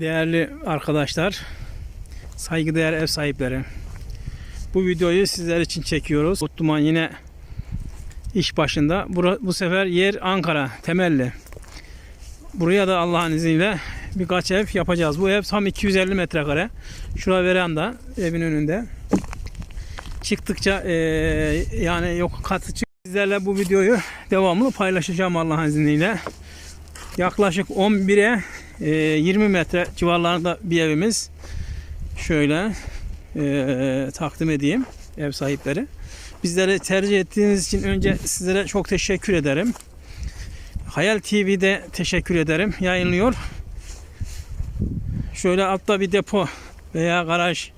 Değerli arkadaşlar, saygıdeğer ev sahipleri. Bu videoyu sizler için çekiyoruz. Utluman yine iş başında. Bu sefer yer Ankara, temelli. Buraya da Allah'ın izniyle birkaç ev yapacağız. Bu ev tam 250 metrekare. Şura veranda evin önünde. Çıktıkça eee, yani yok katı çık. Sizlerle bu videoyu devamlı paylaşacağım Allah'ın izniyle. Yaklaşık 11'e e, 20 metre civarlarında bir evimiz. Şöyle e, takdim edeyim ev sahipleri. Bizleri tercih ettiğiniz için önce sizlere çok teşekkür ederim. Hayal TV'de teşekkür ederim. Yayınlıyor. Şöyle altta bir depo veya garaj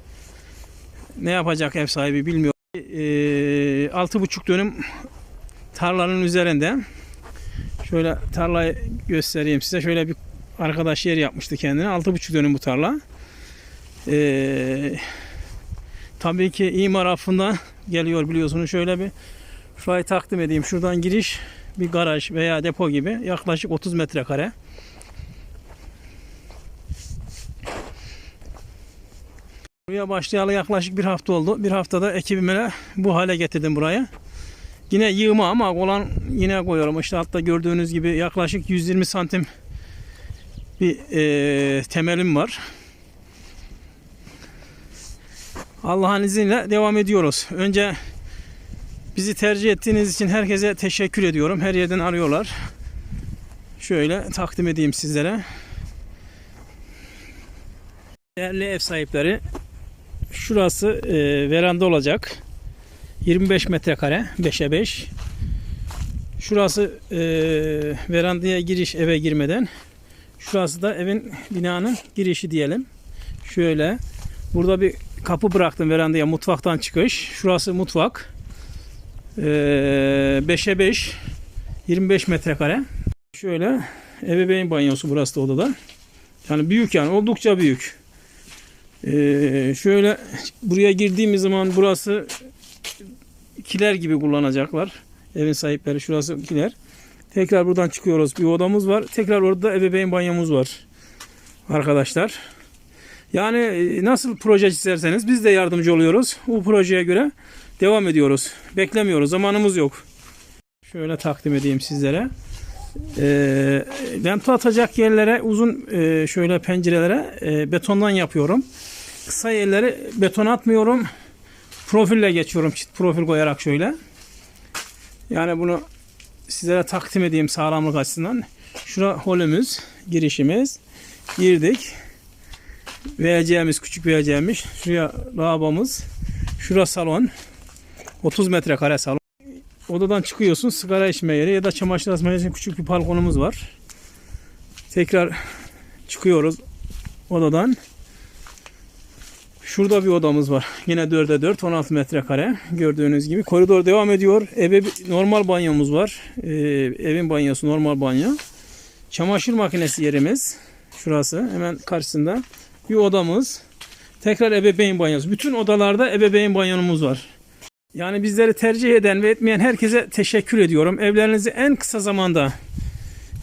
ne yapacak ev sahibi bilmiyorum. E, 6,5 dönüm tarlanın üzerinde. Şöyle tarlayı göstereyim size. Şöyle bir arkadaş yer yapmıştı kendine. 6,5 dönüm bu tarla. Ee, tabii ki imar affında geliyor biliyorsunuz. Şöyle bir şurayı takdim edeyim. Şuradan giriş bir garaj veya depo gibi yaklaşık 30 metrekare. Buraya başlayalı yaklaşık bir hafta oldu. Bir haftada ekibimle bu hale getirdim burayı. Yine yığma ama olan yine koyuyorum. İşte altta gördüğünüz gibi yaklaşık 120 santim bir e, temelim var. Allah'ın izniyle devam ediyoruz. Önce bizi tercih ettiğiniz için herkese teşekkür ediyorum. Her yerden arıyorlar. Şöyle takdim edeyim sizlere. Değerli ev sahipleri, şurası e, veranda olacak. 25 metrekare 5'e 5. Şurası e, verandaya giriş eve girmeden. Şurası da evin binanın girişi diyelim. Şöyle burada bir kapı bıraktım verandaya mutfaktan çıkış. Şurası mutfak. E, 5'e 5 25 metrekare. Şöyle ebeveyn banyosu burası da odada. Yani büyük yani oldukça büyük. E, şöyle buraya girdiğimiz zaman burası kiler gibi kullanacaklar. Evin sahipleri şurası kiler. Tekrar buradan çıkıyoruz. Bir odamız var. Tekrar orada ebeveyn banyomuz var. Arkadaşlar. Yani e, nasıl proje çizerseniz biz de yardımcı oluyoruz. Bu projeye göre devam ediyoruz. Beklemiyoruz. Zamanımız yok. Şöyle takdim edeyim sizlere. Lento atacak yerlere uzun e, şöyle pencerelere e, betondan yapıyorum. Kısa yerleri beton atmıyorum profille geçiyorum çift profil koyarak şöyle. Yani bunu sizlere takdim edeyim sağlamlık açısından. Şura holümüz, girişimiz. Girdik. Vereceğimiz, küçük vereceğimiz. Şuraya lavabomuz. Şura salon. 30 metrekare salon. Odadan çıkıyorsun sigara içme yeri ya da çamaşır asma için küçük bir balkonumuz var. Tekrar çıkıyoruz odadan. Şurada bir odamız var. Yine 4'e 4, 16 metrekare. Gördüğünüz gibi. Koridor devam ediyor. Eve normal banyomuz var. Ee, evin banyosu normal banyo. Çamaşır makinesi yerimiz. Şurası. Hemen karşısında. Bir odamız. Tekrar ebeveyn banyosu. Bütün odalarda ebeveyn banyomuz var. Yani bizleri tercih eden ve etmeyen herkese teşekkür ediyorum. Evlerinizi en kısa zamanda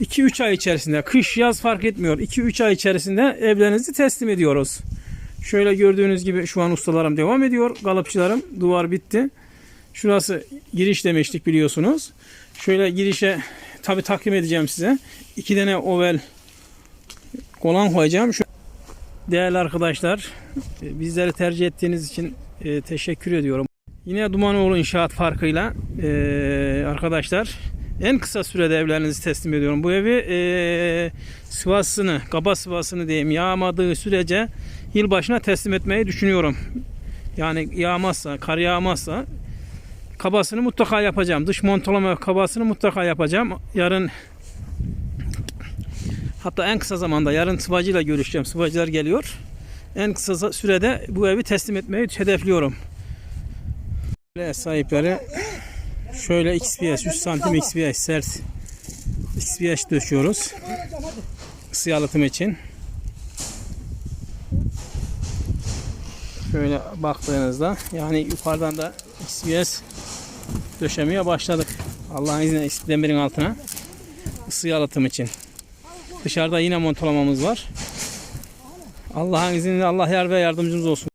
2-3 ay içerisinde, kış yaz fark etmiyor. 2-3 ay içerisinde evlerinizi teslim ediyoruz. Şöyle gördüğünüz gibi şu an ustalarım devam ediyor. Kalıpçılarım duvar bitti. Şurası giriş demiştik biliyorsunuz. Şöyle girişe tabi takdim edeceğim size. İki tane oval kolan koyacağım. Şu Değerli arkadaşlar e, bizleri tercih ettiğiniz için e, teşekkür ediyorum. Yine Dumanoğlu İnşaat farkıyla e, arkadaşlar en kısa sürede evlerinizi teslim ediyorum. Bu evi e, sıvasını, kaba sıvasını diyeyim yağmadığı sürece yılbaşına teslim etmeyi düşünüyorum. Yani yağmazsa, kar yağmazsa kabasını mutlaka yapacağım. Dış montolama kabasını mutlaka yapacağım. Yarın hatta en kısa zamanda yarın sıvacıyla görüşeceğim. Sıvacılar geliyor. En kısa sürede bu evi teslim etmeyi hedefliyorum. Sahipleri şöyle XPS 3 santim XPS sert XPS döşüyoruz. Isı yalıtım için. Şöyle baktığınızda yani yukarıdan da XPS döşemeye başladık. Allah'ın izniyle demirin altına ısı yalıtım için. Dışarıda yine montalamamız var. Allah'ın izniyle Allah yar ve yardımcımız olsun.